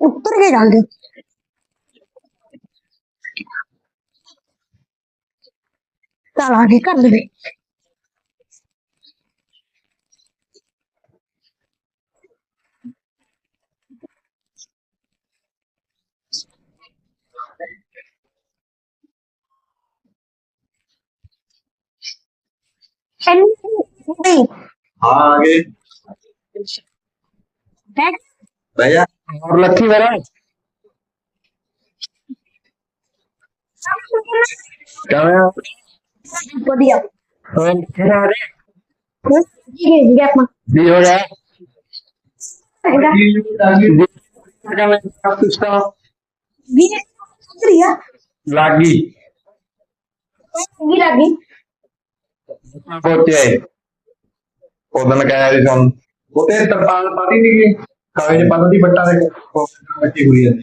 ਉੱਤਰ ਕੇ ਜਾਂਦੇ ਚੱਲ ਆ ਕੇ ਕਰ ਲਵੇ आगे भैया और लक्की महाराज क्या को दिया और तेरा रे जी जी गैप में दी हो गया लागी लागी लागी ਵੀ ਲੱਗੀ पहुंचे उधर कहा जी हम उते तरपाल पाती नहीं गई कागज पता दी बट्टा दे बच्ची हुई है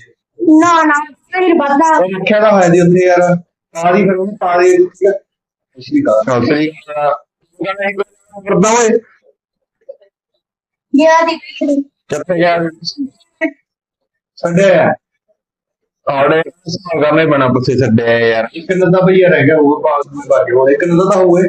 ਨਾ ਨਾ ਫਿਰ ਬੱਦਾ ਉਹ ਲਿਖਿਆ ਤਾਂ ਹੋਇਆ ਜੀ ਉੱਥੇ ਯਾਰ ਪਾਦੀ ਫਿਰ ਉਹਨੂੰ ਪਾ ਦੇ ਪਿਛਲੀ ਗੱਲ चौधरी करदा ओए ਗਿਆ ਦੀ ਵਿਕਰੀ कितने गया ਛੱਡਿਆ ਆ और संगा में बना पुछे छड़े यार ਇੱਕ ਨਦਾ ਭਈਆ ਰਹਿ ਗਿਆ ਹੋਰ ਪਾਸ में ਬਾਕੀ ਹੋਰ ਇੱਕ ਨਦਾ ਤਾਂ ਹੋਏ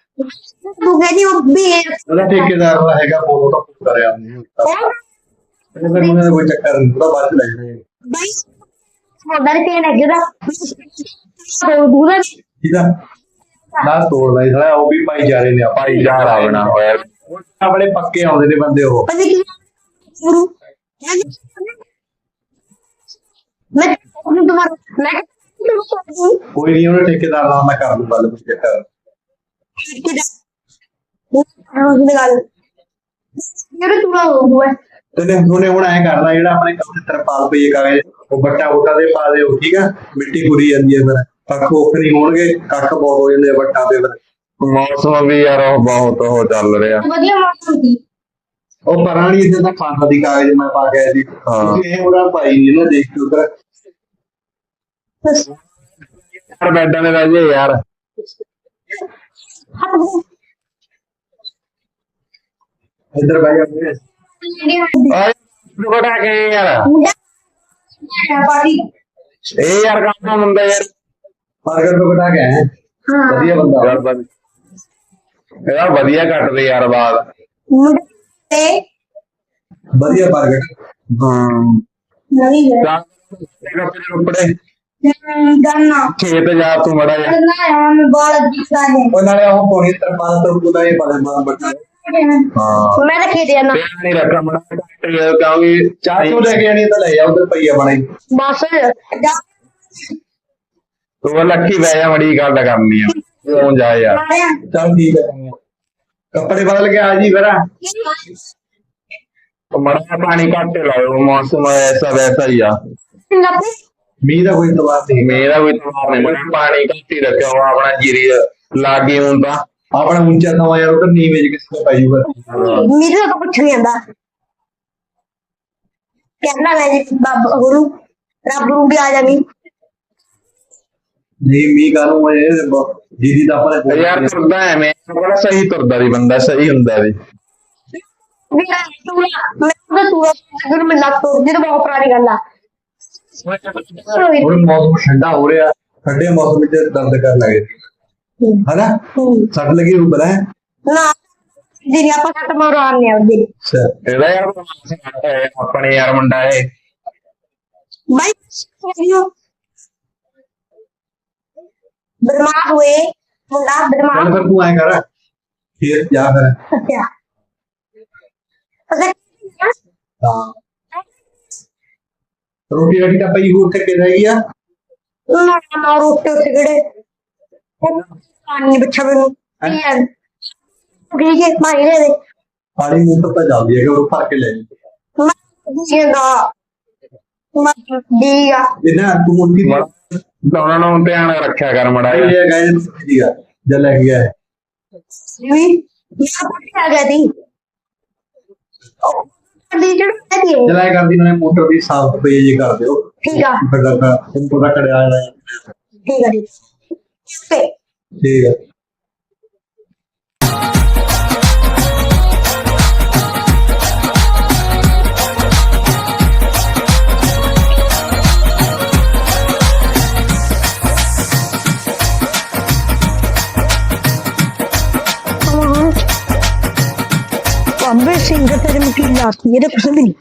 ਮੁਗੇ ਦੀ ਉਹ ਵੀ ਹੈ ਉਹਦਾ ਠੇਕੇਦਾਰ ਵਾਲਾ ਹੈਗਾ ਫੋਟੋ ਤਾਂ ਪੁੱਟ ਕਰਿਆ ਉਹਨੇ। ਕਹਿੰਦਾ ਮੈਨੂੰ ਇਹਦਾ ਕੋਈ ਚੱਕਰ ਨਹੀਂ ਉਹਦਾ ਬਾਅਦ ਚ ਲੈ ਜਾਣਾ ਇਹ। ਬਾਈ ਮੋਦਰ ਤੇ ਨਗੇ ਦਾ ਦੂਰ ਠੀਕ ਆ ਨਾ ਤੋੜ ਲਈ ਸਾਲਾ ਉਹ ਵੀ ਭਾਈ ਜਾ ਰਹੇ ਨੇ ਭਾਈ ਜਾ ਰਹੇ ਨੇ। ਹੋਇਆ ਆਪਣੇ ਪੱਕੇ ਆਉਂਦੇ ਨੇ ਬੰਦੇ ਉਹ। ਪਤਾ ਕੀ ਗੁਰੂ ਮੈਂ ਤੁਹਾਨੂੰ ਦੁਬਾਰਾ ਮੈਂ ਕਿਹਾ, ਤੂੰ ਕਰ ਦੀ। ਕੋਈ ਨਹੀਂ ਉਹਨੇ ਠੇਕੇਦਾਰ ਨਾਲ ਮੈਂ ਕਰ ਲੂ ਗੱਲ ਕੁਝ ਚੱਕਰ ਮੌਸਮ ਵੀ ਯਾਰ ਬਹੁਤ ਚੱਲ ਰਿਹਾ। ਵਧੀਆ ਮੌਸਮ ਉਹ ਪਰਾਂ ਨਹੀਂ ਇੱਥੇ ਕਾਗਜ਼ ਮੈਂ ਪਾ ਕੇ ਉਧਰ। ਯਾਰ ਬੈਡਾਂ ਦੇ ਰਾਜੇ ਯਾਰ। ਹੱਥ ਬੋ ਇੱਧਰ ਬਹਿ ਜਾਂਦੇ ओए बड़ा के यार ਮੁੰਡਾ ਪਾਰਟੀ ए यार काम तो मुंडा यार ਬਰਗਰ ਤੋਂ ਘਟਾ ਕੇ ਆਏ ਹਾਂ ਵਧੀਆ ਬੰਦਾ यार बद यार बढ़िया कट दे यार बाल ਮੁੰਡੇ ਤੇ ਵਧੀਆ ਬਰਗਰ हम्म ਨਵੀਂ ਹੈ तेरा फिर ऊपरे ਗੰਨਾ ਖੇਤ ਜਾ ਤੂੰ ਮੜਾ ਜਾ ਗੰਨਾ ਆ ਮੈਂ ਬਾਲ ਦਿੱਤਾ ਹੈ ਉਹ ਨਾਲੇ ਉਹ ਪੋਣੀ ਤਰਪਾਲ ਤੋਂ ਕੁਦਾ ਇਹ ਬੜੇ ਮਾਰ ਬੱਟਾ। ਹਾਂ। ਮੈਂ ਤਾਂ ਖੇਤ ਜਾਣਾ ਨਹੀਂ ਰੱਖਾ ਮੜਾ ਕਹਾਂਗੇ ਚਾਹ ਤੂੰ ਲੈ ਕੇ ਆਣੀ ਤਾਂ ਲੈ ਜਾ ਉਧਰ ਪਈਆ ਬਣਾਈ ਬਸ। ਤੂੰ ਲੱਕੀ ਬੈ ਜਾ ਮੜੀ ਗੱਲ ਕਰਨੀ ਆ। ਤੂੰ ਜਾ ਯਾਰ। ਚੱਲ ਠੀਕ ਹੈ ਕੱਪੜੇ ਬਦਲ ਕੇ ਆ ਜੀ ਫਿਰ। ਮੜਾ ਪਾਣੀ ਘੱਟ ਲਾਓ ਮੌਸਮ ਐਸਾ ਵੈਸਾ ਹੀ ਆ। ਮੀਂਹ ਦਾ ਕੋਈ ਤਵਾਰ ਨਹੀਂ ਮੇਰਾ ਕੋਈ ਤਵਾਰ ਨਹੀਂ। ਮੈਂ ਪਾਣੀ ਘੱਟ ਹੀ ਰੱਖਿਆ ਹੋਇਆ ਆਪਣਾ ਜੀਰੀ ਲਾਗੇ ਹੁੰਦਾ ਆਪਣਾ ਉੱਚਾ ਨਵਾਂ ਯਾਰ ਉਧਰ ਨੀਵੇਂ ਜਿਹਾ ਕਿਸੇ ਪਾਈ ਹੋਇਆ ਮੇਰੇ ਤੋਂ ਕੁਝ ਨਹੀਂ ਆਂਦਾ ਕਹਿੰਦਾ ਮੈਂ ਜੀ ਬਾਬਾ ਗੁਰੂ ਰੱਬ ਨੂੰ ਵੀ ਆ ਜਾਣੀ ਨਹੀਂ ਮੀਂਹ ਕਾਨੂੰ ਹੈ ਜੀਰੀ ਦਾ ਪਰ ਯਾਰ ਤੁਰਦਾ ਐ ਮੈਂ ਬੜਾ ਸਹੀ ਤੁਰਦਾ ਵੀ ਬੰਦਾ ਸਹੀ ਹੁੰਦਾ ਵੀ। ਮੇਰਾ ਤੂੰ ਮੈਂ ਉਹਦਾ ਤੂੰ ਅਗਰ ਮੈਂ ਲੱਗ ਤੋਂ ਜਿਹੜਾ ਬਹੁਤ ਪੁਰਾਣੀ ਗੱਲ ਆ। ਹੁਣ ਮੌਸਮ ਠੰਡਾ ਹੋ ਰਿਹਾ ਠੰਡੇ ਮੌਸਮ ਵਿੱਚ ਦਰਦ ਕਰਨ ਲੱਗੇ। ਹਨਾ? ਸੱਟ ਲੱਗੀ ਹੋ? ਬਲਾ ਨਾ ਜਿਹੜੀ ਆਪਾਂ ਸੱਟ ਮਾਰਾਂ ਨੇ ਉਹਦੇ ਅੱਛਾ। ਇਹਦਾ ਯਾਰ ਆਪਣੇ ਯਾਰ ਮੁੰਡਾ ਹੈ। ਬਾਈ ਬਰਮਾਦ ਹੋਏ ਮੁੰਡਾ ਬਰਮਾਦ ਫਿਰ ਤੂੰ ਐ ਕਰ। ਫੇਰ ਜਾ ਫਿਰ। ਅਗਰ ਹਾਂ। ਰੋਟੀ ਰਾਟੀ ਤਾਂ ਪਈ ਹੋਰ ਕੇ ਰਹਿ ਗਈ ਆ ਨਾ ਨਾ ਰੋਟੇ ਉੱਤੇ ਕਿਹੜੇ ਪਾਣੀ ਬੱਚਾ ਮੈਨੂੰ ਯਾਰ ਠੀਕ ਹੈ ਮਾਈ ਦੇ ਦੇ ਪਾਣੀ ਮੋਟਰ ਤਾਂ ਚੱਲਦੀ ਹੈ ਕਿ ਉਹ ਭਰ ਕੇ ਲੈ ਜਾਂਦੀ ਹੈ। ਮੈਂ ਦੀਗਾ ਮੈਂ ਦੀਗਾ ਜਿੰਨਾ ਤੂੰ ਮੁੱਠੀ ਦੀ ਉਹਨਾਂ ਨੂੰ ਧਿਆਨ ਰੱਖਿਆ ਕਰ ਮੜਾ ਆਈ ਲੈ ਗਏ ਨੂੰ ਜੀਗਾ ਜਦ ਲੈ ਗਿਆ। ਵੀ ਮੈਂ ਪੱਟੀ ਆ ਗਿਆ ਦੀ ਦੀ ਜਿਹੜਾ ਦੀ ਜਦ ਆਏ ਕਰਦੀ ਨੇ ਮੋਟਰ ਦੀ ਸਾਫ਼ ਸਫ਼ਾਈ ਜੀ ਕਰ ਦਿਓ ਠੀਕ ਆ ਫਿਰ ਦਾ ਤੁਮ ਦਾ ਕੜਿਆ ਆ ਠੀਕ ਆ ਜੀ ਤੇ ਠੀਕ ਹੈ ਅੰਬੇ ਸਿੰਘ ਤੇਰੇ ਮੁਕੀ ਲਾਤੀ ਇਹਦੇ ਕੁਝ ਵੀ ਨਹੀਂ